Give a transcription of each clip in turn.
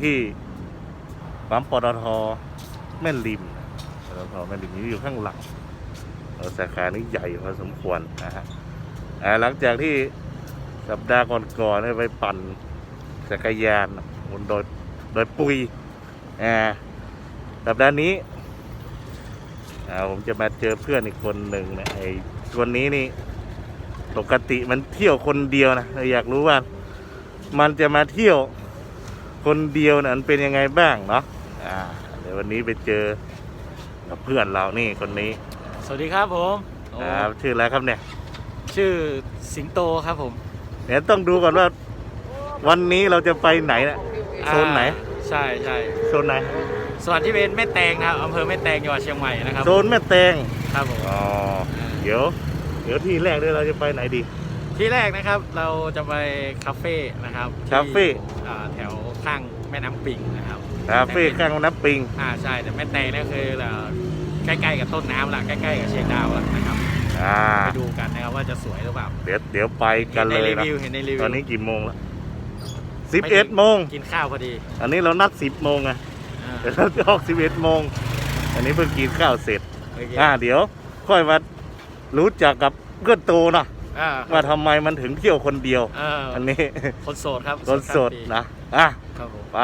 ที่ปั๊มปตทแม่ริมปตทแม่ริมนี้อยู่ข้างหลังเออสาขานี้ใหญ่พอสมควรนะฮะหลังจากที่สัปดาห์ก่อนๆไปปั่นจักรยานบนโดยโดยปุยอ่าสัปดาห์นี้ผมจะมาเจอเพื่อนอีกคนหนึ่งนะไอ้คนนี้นี่ปกติมันเที่ยวคนเดียวนะอยากรู้ว่า มันจะมาเที่ยว คนเดียวนะมันเป็นยังไงบ้างเนาะอ่าเดี๋ยววันนี้ไปเจอกับเพื่อนเรานี่คนนี้สวัสดีครับผมโอ้ครับชื่ออะไรครับเนี่ยชื่อสิงโตครับผมเดี๋ยวต้องดูก่อนว่า วันนี้เราจะไปไหนนะโซนไหนอ่าใช่ใช่โซนไหนสถานที่เป็นแม่แตงนะครับอำเภอแม่แตงจังหวัดเชียงใหม่นะครับโซนแม่แตงครับผมอ๋อเดี๋ยว เดี๋ยวที่แรกเลยเราจะไปไหนดี ที่แรกนะครับเราจะไปคาเฟ่นะครับที่คาเฟ่ อ่าแถว ข้างแม่น้ำปิงนะครับคาเฟ่ข้างน้ำปิงอ่าใช่แต่แม่แตงนี่คือเอ่อใกล้ๆกับต้นน้ำละใกล้ๆกับเชียงดาวละนะครับอ่าไปดูกันนะครับว่าจะสวยหรือเปล่าเดี๋ยวเดี๋ยวไปกันเลเห็นในยรีนะวิวเห็นในรีวิวตอนนี้กี่โมงแล้วสิบเอ็ดโมงกินข้าวพอดี อันนี้เรานัดสิบโมงไงอ่าเดี๋ยวเราจะออกสิบเอ็ดโมงอันนี้เพิ่งกินข้าวเสร็จโอเคอ่าเดี๋ยว ค่อยมารู้จักกับเพื่อนโตนะอ่าว่าทำไมมันถึงเที่ยวคนเดียวเอออันนี้คนโสดครับคนสดข้ามปีนะ อะครับผม ไป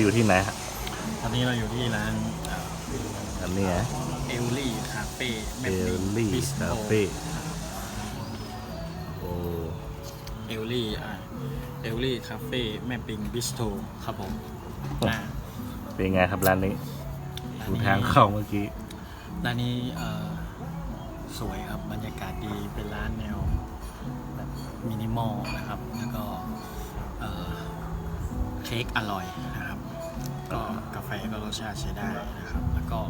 อยู่ที่ไหนฮะตอนนี้เราอยู่ที่ร้านอันนี้ฮะเอลลี่คาเฟ่เอลลี่คาเฟ่โอ้เอลลี่อ่าเอลลี่คาเฟ่แม่ปิงบิสโทครับผมอ่าเป็นไงครับร้านนี้ดูทางเข้าเมื่อกี้ร้านนี้เอ่อสวยครับบรรยากาศดีเป็นร้านแนวแบบมินิมอลนะครับ แล้วก็เอ่อเค้กอร่อยนะครับ ก็กาแฟก็รสชาติใช้ได้นะครับ แล้วก็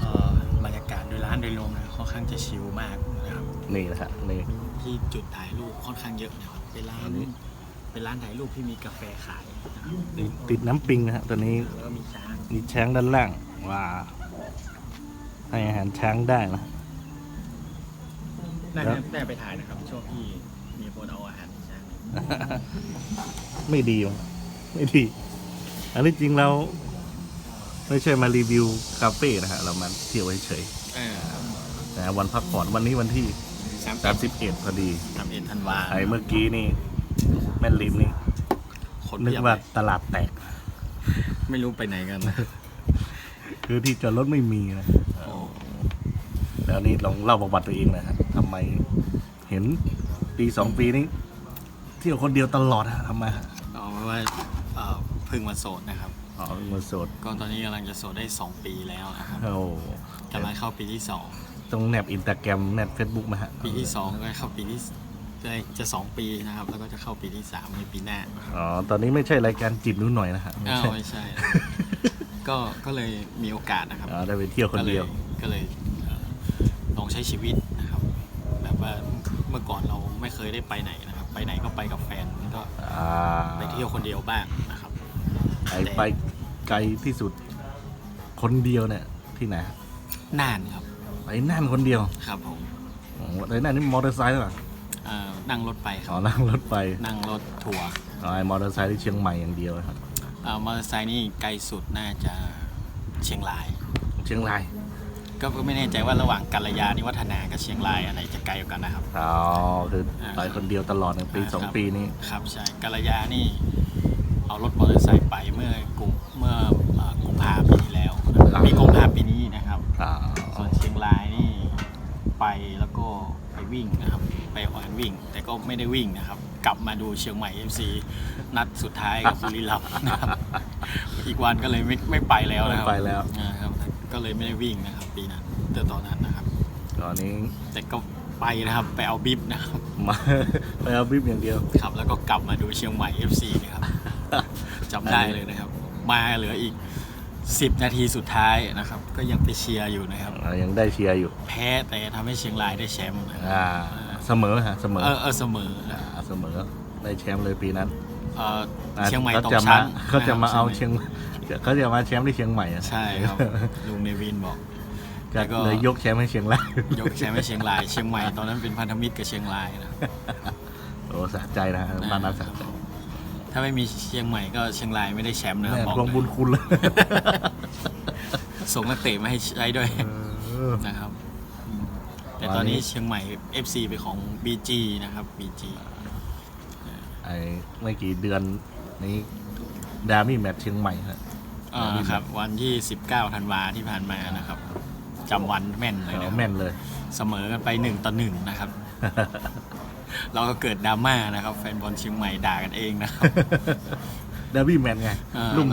เอ่อบรรยากาศโดยร้านโดยรวมเนี่ยค่อนข้างจะชิลมากนะครับนี่นะฮะนี่มีที่จุดถ่ายรูปค่อนข้างเยอะนะครับเป็นร้าอันนนี้เป็นร้านถ่ายรูปที่มีกาแฟขายนะครับติดติดน้ำปิงนะฮะตอนนี้แล้วก็มีช้างมีช้างด้านล่างว้าให้อาหารช้างได้นะได้ครับได้ไปถ่ายนะครับช่วงที่มีคนเอาอาหารให้ช้างไม่ดีวะไม่ดี อันนี้จริงเราไม่ใช่มารีวิวคาเฟ่นะฮะ เรามาเที่ยวเฉยเออๆนะวันพักผ่อนวันนี้วันที่ สาม31 พอดีสามเอ็ดธันวาไอ้เมื่อกี้นี่ แม่นริมนี่คนนึกเพียบว่าเลยตลาดแตก ไม่รู้ไปไหนกันนะคือที่จอดรถไม่มีนะ โอ้แล้วนี่ลองเล่าประวัติตัวเองหนะฮะทำไมเห็นปีสองปีนี้ เที่ยวคนเดียวตลอดฮะทำไมฮะเอาไว้ว่า เอ่อเพึ่งมาโสดนะครับ อ๋อมือโสดก็ตอนนี้กำลังจะโสดได้ 2 ปีแล้วนะครับโอ้กำลังเข้าปีที่ ต้องแนบอินสตาแกรมแนบเฟซบุ๊กมาฮะ2 ปีที่ 2 ก็เข้าปีที่จะจะ 2 ปีนะครับ แล้วก็จะเข้าปีที่ 3 ในปีหน้าอ๋อ ตอนนี้ไม่ใช่รายการจีบนู้นหน่อยนะฮะไม่อ้าวใช่ไม่ใช่ก็ก็เลยมีโอกาสนะครับ อ๋อได้ไปเที่ยวคนก็เลเดียยว ก็เลยเอ่อลองใช้ชีวิตนะครับ แบบว่าเมื่อก่อนเราไม่เคยได้ไปไหนนะครับ ไปไหนก็ไปกับแฟนก็อ่า ไปเที่ยวคนเดียวบ้างนะครับ ไอไปไกลที่สุด คนเดียวเนี่ยที่ไหนฮะน่านครับไปน่านคนเดียวครับผมอ๋อไปน่านนี่มอเตอร์ไซค์หรือเปล่าเอ่อนั่งรถไปคอ๋รัอบนั่งรถไปนั่งรถทัวร์อ๋อไอมอเตอร์ไซค์ที่เชียงใหม่อย่างเดียวครับเอ่อมอเตอร์ไซค์นี่ไกลสุดน่าจะเชียงราย เชียงรายก็ไม่แน่ใจว่าระหว่างกัลยาณิวัฒนากับเชียงรายอะไรจะไกลกว่ากันนะครับ อ๋อคือไปคนเดียวตลอดหนึ่งปีอ่าสองครับ ปีนี้ ครับใช่กัลยานี่ เอารถมอเตอร์ไซค์ไปเมื่อกุมเมื่อเอ่อกุมภาปีที่แล้วนะครับมีกุมภาปีนี้นะครับ อ่าส่วนเชียงรายนี่ไปแล้วก็ไปวิ่งนะครับ ไปออกวิ่ง แต่ก็ไม่ได้วิ่งนะครับ กลับมาดูเชียงใหม่ FC นัดสุดท้ายกับบุรีรัมย์นะครับ อีกวันก็เลยไม่ไม่ไปแล้วนะครับไม่ไปแล้วอ่าครับ ก็เลยไม่ได้วิ่งนะครับ ปีนั้นแต่ตอนนั้นนะครับ ตอนนี้แต่ก็ไปนะครับไปเอาบิบนะครับ มา ไปเอาบิ๊บอย่างเดียว ครับแล้วก็กลับมาดูเชียงใหม่ FC นะครับ จำได้เลยนะครับ มาเหลืออีก 10 นาทีสุดท้ายนะครับ ก็ยังไปเชียร์อยู่นะครับ อ่ายังได้เชียร์อยู่แพ้แต่ทำให้เชียงรายได้แชมป์นะครับอ่าเสมอฮะเสมอเออเออเสมอนะอ่าเสมอได้แชมป์เลยปีนั้นเอออ่าเชียงใหม่เขาตกจะมาชั้นเขาจะมาเอานะครับเชียงเขาจะมาแชมป์ที่เชียงใหม่อะใช่ครับลุงเนวินบอก ก็แล้วก็ เลยยกแชมป์ให้เชียงรายยกแชมป์ให้เชียงราย เชียงใหม่ตอนนั้นเป็นพันธมิตรกับเชียงรายนะ โอ้สะใจนะฮะบ้านนั้นสะใจ ถ้าไม่มีเชียงใหม่ก็เชียงรายไม่ได้แชมป์นะครับแม่บอกทวงบุญคุณเลยส่งนักเตะมาให้ใช้ด้วยเออ นะครับอืมแต่วันนี้ตอนนี้ เชียงใหม่ FC เป็นของ BG นะครับ BG ไอ้ไม่กี่เดือนนี้ดามี่แมตช์เชียงใหม่ฮะ อ่าครับ วันที่ 19ธันวาที่ผ่านมานะครับจำวันแม่นเลยเอานะครับแม่นเลย เสมอกันไปหนึ่งต่อหนึ่งนะครับ เราก็เกิดดราม่านะครับ แฟนบอลเชียงใหม่ด่ากันเองนะครับ ดาบี้แมนไงอ่า ลุ่ม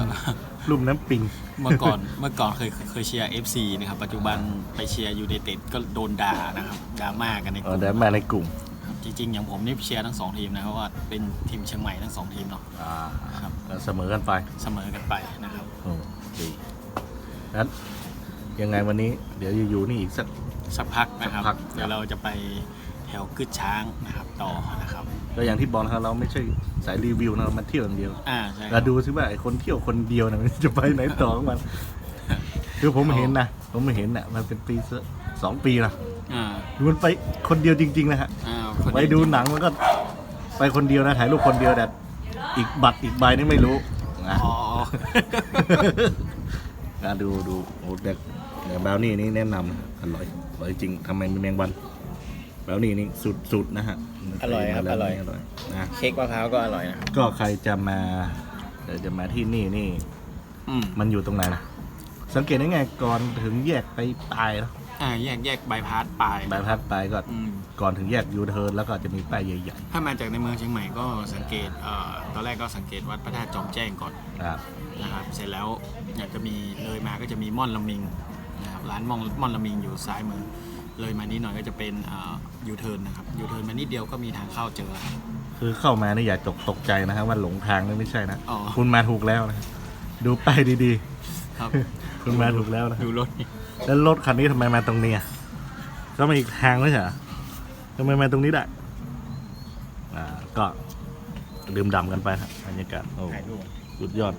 ลุ่มน้ำปิง เมื่อก่อนเมื่อก่อนเคยเคยเชียร์ FC นะครับ ปัจจุบันไปเชียร์ยูไนเต็ดก็โดนด่านะครับดราม่ากันในกเออลุ่มดามาในกลุ่มครับจริงๆอย่างผมนี่เชียร์ทั้งสองทีมนะเพราะว่าเป็นทีมเชียงใหม่ทั้งสองทีมเนาะอ่าครับแล้วเสมอกันไปเสมอกันไปนะครับ โอ้ดีนั้นยังไงวันนี้ เดี๋ยวอยู่ๆนี่อีกสัก สักพักนะครับ สักพัก เดี๋ยวเราจะไป แถวกึดช้างนะครับต่อนะครับก็อย่างที่บอกนะครับเราไม่ใช่สายรีวิวนะเรามาเที่ยวอย่างเดียวอ่าใช่คเรารับ ดูซิว่าไอ้คนเที่ยวคนเดียวนะมันจะไปไหนต่อของมัน คือผมเห็นนะผมเห็นนะมันเป็นปีเสสองปีนะอ่ามันไปคนเดียวจริงๆนะฮะอ่าคนไปดูหนังมันก็ไปคนเดียวนะถ่ายรูปคนเดียวแต่อีกบัตรอีกใบนี่ไม่รู้นะ อ๋อ อะดูดูโอ้แต่แต่บราวนี่นี่แนะนำนะอร่อยอร่อยจริงทำไมมีแมงวัน บราวนี่นี่สุดสุดนะฮะอร่อยครับมาแล้วอร่อย อร่อยนะเค้กมะพร้าวก็อร่อยนะครับก็ใครจะมาเดี๋ยวจะมาที่นี่นี่อืมมันอยู่ตรงไหนนะสังเกตได้ไงก่อนถึงแยกไปปลายแล้วอ่าแยกแยกบายพาสปลายบายพัดไปก็อืมก่อนถึงแยกยูเทิร์นแล้วก็จะมีป้ายใหญ่ถ้ามาจากในเมืองเชียงใหม่ก็สังเกตเอ่อตอนแรกก็สังเกตวัดพระธาตุจอมแจ้งก่อนๆครับนะครับเสร็จแล้วอยากจะมีเลยมาก็จะมีม่อนละมิงนะครับร้านม่อนม่อนละมิงอยู่ซ้ายมือ เลยมานิดหน่อยก็จะเป็นยูเทิร์นนะครับยูเทิร์นมานิดเดียวก็มีทางเข้าเจอแล้วคือเข้ามานี่อย่าตกตกใจนะครับว่าหลงทางนี่ไม่ใช่นะ อ๋อ คุณมาถูกแล้วนะดูป้ายดีครับๆ คุณมาถูกแล้วนะ ดูรถนี่แล้วรถคันนี้ทำไมมาตรงนี้อะก็มาอีกทางไม่ใช่เหรอทำไมมาตรงนี้ได้อ่าก็ดื่มด่ำกันไปครับบรรยากาศโอ้ถ่ายรูปสุดยอด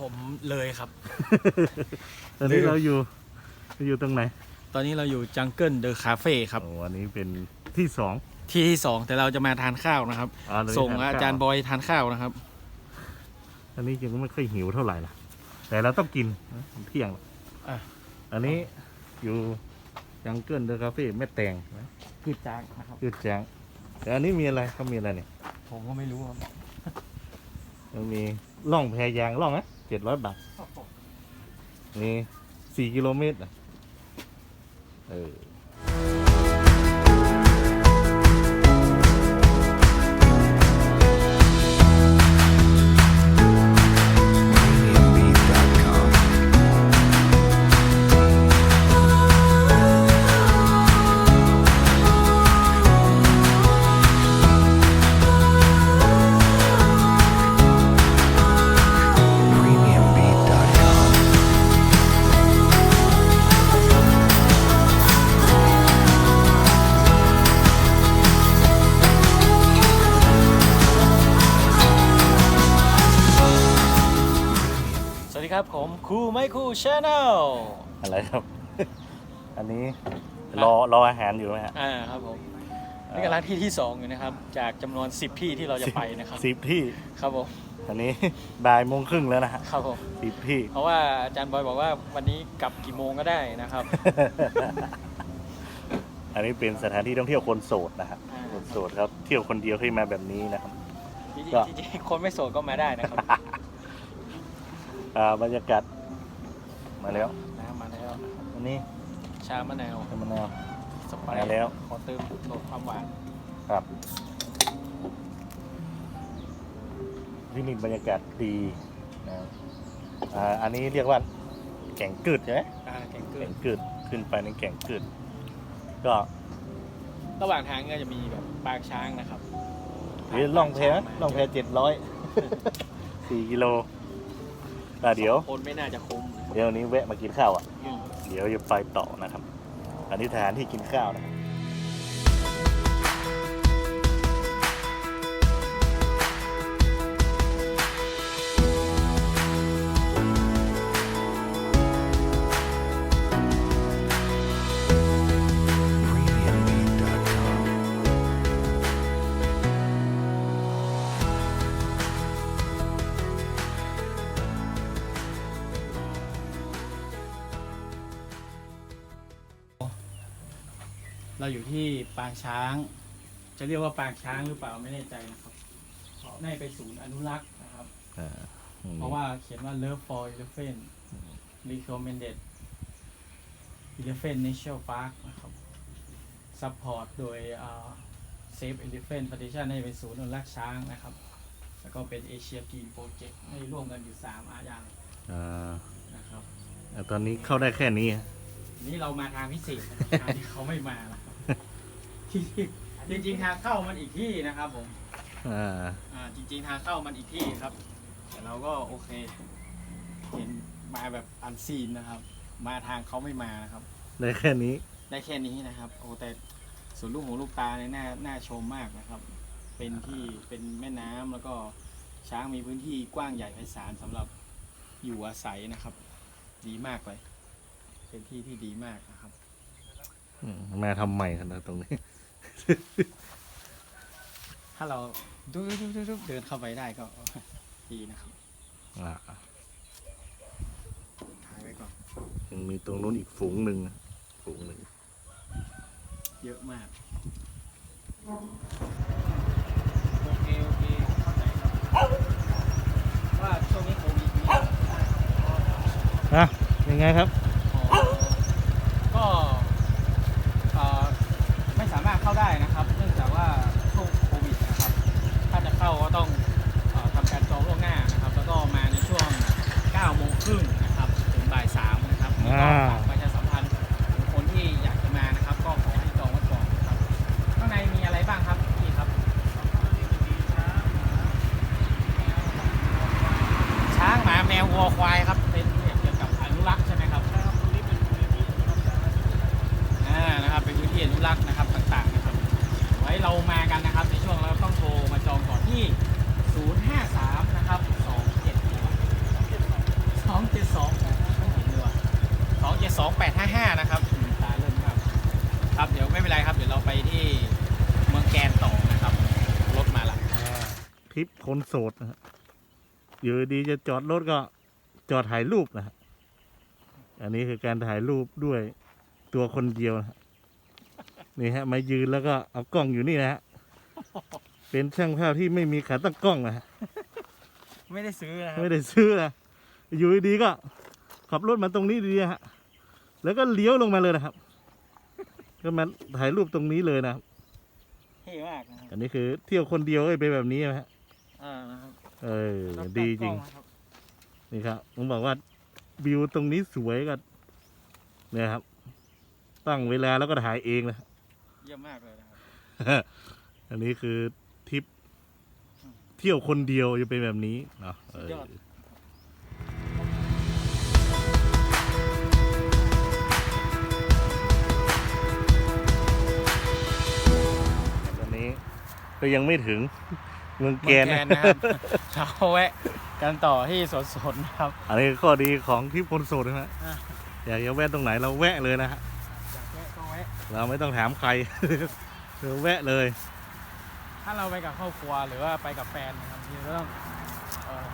ผมเลยครับ ตอนนี้ลืมเราอยู่เราอยู่ตรงไหน ตอนนี้เราอยู่จังเกิลเดอะคาเฟ่ครับโอ้อันนี้เป็นที่สองที่ที่สองแต่เราจะมาทานข้าวนะครับอ่าเลยส่งทนอาข้วจารย์บอยทานข้าวนะครับ อันนี้ยังไม่ค่อยหิวเท่าไหร่นะแต่เราต้องกินนะเที่ยงอะ อันนี้อยู่จังเกิลเดอะคาเฟ่แม่แตงนะคือจางนะครับ ยืดแจ้งแต่อันนี้มีอะไรเขามีอะไรเนี่ยผมก็ไม่รู้ครับมันมีล่องแพยางล่องนะ เจ็ดร้อยบาท นี่สี่กิโลเมตรนะเออ รูไม่ครูชาแนลอะไรครับ อันนี้รอรออาหารอยู่ไหมฮะอ่าครับผมนี่ก็ร้านที่ที่สองอยู่นะครับ จากจำนวน 10 ที่ที่เราจะไปนะครับสิบที่ครับผมอันนี้บ่ายโมงครึ่งแล้วนะฮะครับผมสิบที่ เพราะว่าอาจารย์บอยบอกว่าวันนี้กลับกี่โมงก็ได้นะครับ อันนี้เป็นสถานที่ท่องเที่ยวคนโสดนะฮะอ่า คนโสดครับเที่ยวคนเดียวที่มาแบบนี้นะครับ จริงก็ๆจริงๆคนไม่โสดก็มาได้นะครับ อ่าบรรยากาศ มาแล้วน้ำมาแล้วอันนี้ชามะนาวธรรมนาว สไปมาแล้ว ขอเติมโหลดความหวานครับที่นี่บรรยากาศดีนะครับอ่าอันนี้เรียกว่าแก่งกึดใช่ไหมอ่าแกงเกลืแก่องกึดขึ้นไปในแก่งกึดก็ระหว่างทางก็จะมีแบบปางช้างนะครับหรือล่องแพล่องแพเจ็ดร้อยสี่กิโลอะเดี๋ยว คนไม่น่าจะคุ้ม เดี๋ยววันนี้แวะมากินข้าวอะอืมเดี๋ยวจะไปต่อนะครับ อันนี้สถานที่กินข้าวนะครับ เราอยู่ที่ปางช้าง จะเรียกว่าปางช้างหรือเปล่าไม่แน่ใจนะครับเพราะน่าจะเป็นศูนย์อนุรักษ์นะครับ อ่าเพราะว่าเขียนว่า Love for Elephant Recommended Elephant National Park นะครับ Support โดยอ่า Save Elephant Foundation ให้เป็นศูนย์อนุรักษ์ช้างนะครับ แล้วก็เป็น Asia Green Project ให้ร่วมกันอยู่3อาอย่างอ่านะครับอะตอนนี้เข้าได้แค่นี้ฮะนี่เรามาทางพิเศษนะครับทางที่เขาไม่มานะครับที่ จริงๆทางเข้ามันอีกที่นะครับผมอ่าอ่าจริง ๆ ทางเข้ามันอีกที่ครับ แต่เราก็โอเค เห็นมาแบบอันซีนนะครับ มาทางเขาไม่มานะครับ ได้แค่นี้ ได้แค่นี้นะครับโอ้แต่สวนลูกหูลูกตาเนี่ยน่าน่าชมมากนะครับ เป็นที่เป็นแม่น้ำแล้วก็ช้างมีพื้นที่กว้างใหญ่ไพศาลสำหรับอยู่อาศัยนะครับ ดีมากเลย เป็นที่ที่ดีมากนะครับ อืมมาทำใหม่ขนาดตรงนี้ ถ้าเราดูดูดูดูเดินเข้าไปได้ก็ดีนะครับอ่าถ่ายไว้ก่อน ยังมีตรงนู้นอีกฝูงหนึ่งนะฝูงหนึ่งเยอะมาก โอเค โอเค เข้าใจครับว่าช่วงนี้โควิดเนี่ยอะยังไงครับ อ๋อก็เอ่อไม่สามารถเข้าได้นะครับ เนื่องจากว่าช่วงโควิดนะครับ ถ้าจะ เข้าก็ต้องเออทำการจองล่วงหน้านะครับ แล้วก็มาในช่วง9โมงครึ่งนะครับถึงบ่าย3นะครับอ่าฝากประชาสัมพันธ์ถึงคนที่อยากจะมานะครับ ก็ขอให้จองไว้ก่อนนะครับ ข้างในมีอะไรบ้างครับพี่ครับ ช้างหมาแมววัวควายครับ เป็นเกี่ยวกับอนุรักษ์ใช่ไหมครับใช่ครับตรงนี้เป็นพื้นที่อนุรักษ์อ่านะครับเป็นพื้นที่อนุรักษ์นะครับต่างๆนะครับ ไว้เรามากันนะครับ ในช่วงเราต้องโทรมาจองก่อนที่ 053 นะครับ27 272ไม่เห็นเลยว่ะ272855 นะครับอืมตาเริ่มครับ ครับเดี๋ยวไม่เป็นไรครับ เดี๋ยวเราไปที่เมืองแกนต่อนะครับ รถมาละ ทริปคนโสดนะฮะ อยู่ดีจะจอดรถก็จอดถ่ายรูปนะฮะอันนี้คือการถ่ายรูปด้วยตัวคนเดียวนะฮะนี่ฮะมายืนแล้วก็เอากล้องอยู่นี่นะฮะเป็นช่างภาพที่ไม่มีขาตั้งกล้องนะฮะไม่ได้ซื้อนะครับไม่ได้ซื้อนะอยู่ดีๆก็ ขับรถมาตรงนี้ดีๆฮะแล้วก็เลี้ยวลงมาเลยนะครับ ก็มาถ่ายรูปตรงนี้เลยนะครับเท่มากนะครับอันนี้คือเที่ยวคนเดียวก็เป็นแบบนี้นะฮะอ่านะครับ เออดีจริงนี่ครับผมบอกว่าวิวตรงนี้สวยก็เนี่ยครับ ตั้งเวลาแล้วก็ถ่ายเองนะ เยี่ยมมากเลยนะครับ อันนี้คือทริปเที่ยวคนเดียวจะเป็นแบบนี้เนาะเออสุดยอดตอนนี้ก็ยังไม่ถึง เมืองแกนเมืองแกนนะครับเราแวะกันต่อที่สวนสนนะครับ อันนี้ข้อดีของทริปคนโสดนะฮะอะ อยากจะแวะตรงไหนเราแวะเลยนะฮะอยากแวะก็แวะเราไม่ต้องถามใคร เราแวะเลย ถ้าเราไปกับครอบครัวหรือว่าไปกับแฟนนะครับทีก็ต้องเอ่อ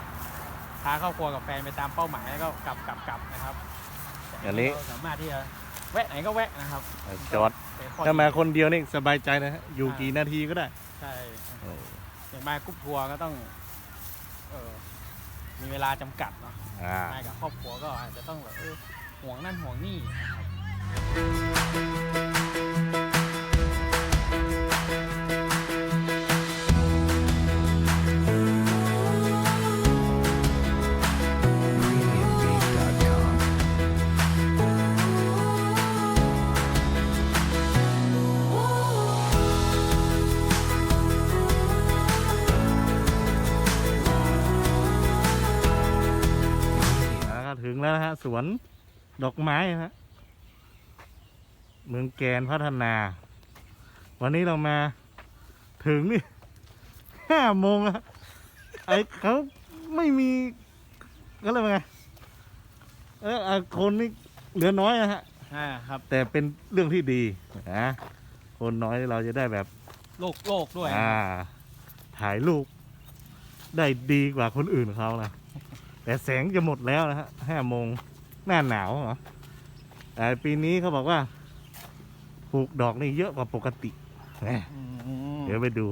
พาครอบครัวกับแฟนไปตามเป้าหมายแล้วก็กลับกลับกลับนะครับแต่อันนี้ เราสามารถที่จะแวะไหนก็แวะนะครับจอดเป็นข้อถ้ามาดีคนเดียวนี่สบายใจนะฮะอยู่กี่นาทีก็ได้ ใช่อ ย่างมากรุ๊ปทัวร์ก็ต้องเออมีเวลาจำกัดเนาะอ่า มากับครอบครัวก็อาจจะต้องแบบเออห่วงนั่นห่วงนี่นะครับ สวนดอกไม้นะฮะเมืองแกนพัฒนา วันนี้เรามาถึงนี่ห้าโมงแล้วไอ้เขาไม่มีก็เลยกว่าไงเอออะคนนี่เหลือน้อยนะฮะอ่าครับ แต่เป็นเรื่องที่ดีนะคนน้อยเราจะได้แบบโลกโลกด้วย อ่า ถ่ายรูปได้ดีกว่าคนอื่นเขานะ แต่แสงจะหมดแล้วนะฮะห้าโมงหน้าหนาวเหรอแต่ปีนี้เขาบอกว่าปลูกดอกนี่เยอะกว่าปกติแหมอืมเดี๋ยวไปดู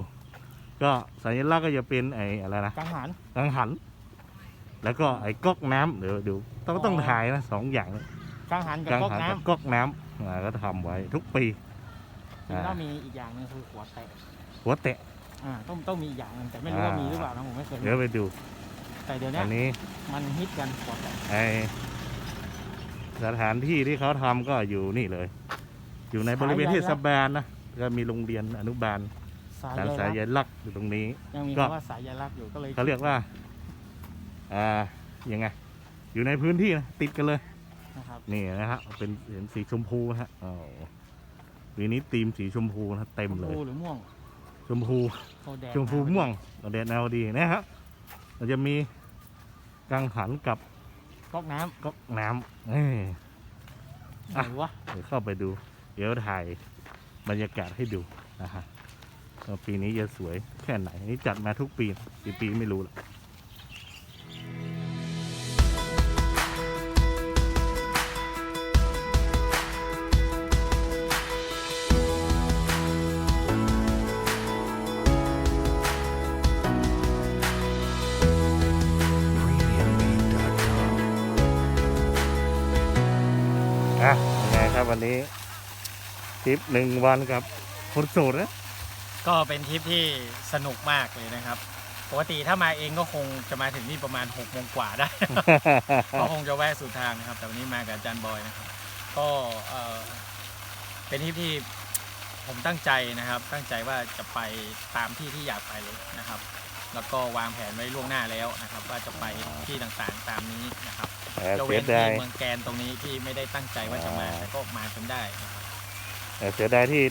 ก็สัญลักษณ์ก็จะเป็นไอ้อะไรนะกังหันกังหัน แล้วก็ไอ้ก๊อกน้ำเดี๋ยวดูต้องอ๋อต้องถ่ายนะสองอย่างกังหันกับกังก๊อกหันน้กับก๊อกน้ำอ่าก็ทำไว้ทุกปีำจริงๆแล้วมีอีกอย่างหนึงคือหัวแตกหัวแตะอ่าต้องต้องมีอีกอย่างหนึงแต่ไม่รู้ว่าอ่ามีมีหรือเปล่านะผมไม่เคยเดี๋ยวไปดู แต่เดี๋ยวเนี้อัยนนี้มันฮิตกันหัวแตกไอสถานที่ที่เขาทำก็อยู่นี่เลย อยู่ในบริเวณเทศบาลนะก็มีโรงเรียนอนุบาลสายทางใยสายลักษณ์ใยลักษณ์อยู่ตรงนี้ ยังมีก็ คำว่าสายใยลักษณ์อยู่ก็เลยเขาเรียกว่าอ่ายังไง อยู่ในพื้นที่นะติดกันเลย นะครับนี่นะฮะเป็นเห็นสีชมพูนะฮะอ๋อวีนี้ธีมสีชมพูนะเต็มชมเลยพูหรือม่วงชมพูโทแดงชมพูม่วงแดดแนวดีนะฮะ เราจะมีกังหันกับก๊อกน้ก๊อกน้ำเอ้ยำไหอะนวะเดี๋ยวเข้าไปดู เดี๋ยวถ่ายบรรยากาศให้ดูนะฮะว่าปีนี้จะสวยแค่ไหนอันนี่จัดมาทุกปีกี่ปีไม่รู้หรอก อะยังไงครับวันนี้ทริปหนึ่งวันกับคนโสดนะก็เป็นทริปที่สนุกมากเลยนะครับ ปกติถ้ามาเองก็คงจะมาถึงนี่ประมาณ6กโมงกว่าได้ ก็คงจะแวะสุดทางนะครับ แต่วันนี้มากับอาจารย์บอยนะครับ ก็เอ่อเป็นทริปที่ผมตั้งใจนะครับ ตั้งใจว่าจะไปตามที่ที่อยากไปเลยนะครับ แล้วก็วางแผนไว้ล่วงหน้าแล้วนะครับ ว่าจะไปที่ต่างๆตามนี้นะครับแต่ยกเสีเว้ยนดาที่ยเมืองแกนตรงนี้ที่ไม่ได้ตั้งใจว่าจะมาอ่าแต่ก็มาจนได้นะครับแต่เสียดายที่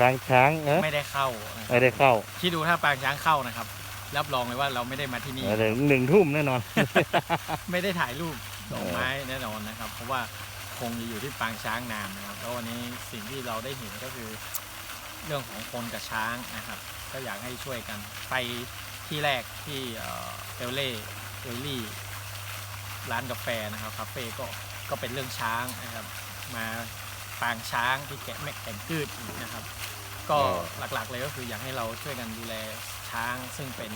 ปางช้างเออไม่ได้เข้านะครับไม่ได้เข้าที่ดูถ้าปางช้างเข้านะครับ รับรองเลยว่าเราไม่ได้มาที่นี่ถึงหนึ่งทุ่มแน่นอน ไม่ได้ถ่ายรูปดอกไม้แน่นอนนะครับ เพราะว่าคงจะอยู่ที่ปางช้างนานนะครับแล้ววันนี้สิ่งที่เราได้เห็นก็คือ เรื่องของคนกับช้างนะครับ ก็อยากให้ช่วยกันไป ที่แรกที่เอ่อเอลเล่เอลลี่ร้านกาแฟนะครับคาเฟ่ก็ก็เป็นเรื่องช้างนะครับมาปางช้างที่แกะแม่แก่งกืดอีกนะครับ ก็เออหลักๆเลยก็คืออยากให้เราช่วยกันดูแลช้าง ซึ่งเป็น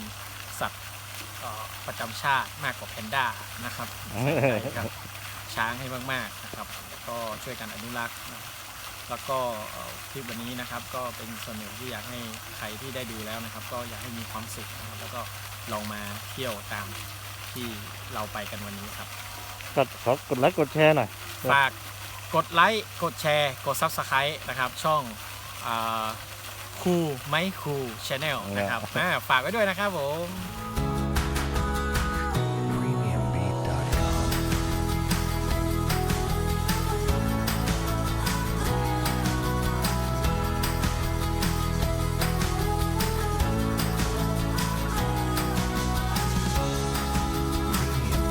สัตว์เอ่อประจำชาติมากกว่าแพนด้านะครับใช่ครับชช้างให้มากๆนะครับ ก็ช่วยกันอนุรักษ์นะ แล้วก็เอ่อคลิปวันนี้นะครับก็เป็นส่วนหนึ่งที่อยากให้ใครที่ได้ดูแล้วนะครับ ก็อยากให้มีความสุขนะครับแล้วก็ลองมาเที่ยวตามที่เราไปกันวันนี้ครับกดขอกดไลค์กดแชร์หน่อยครับฝากกดไลค์กดแชร์ กด Subscribe นะครับช่องคูไม่คูชาแนลนะครับอ่าฝากไว้ด้วยนะครับผม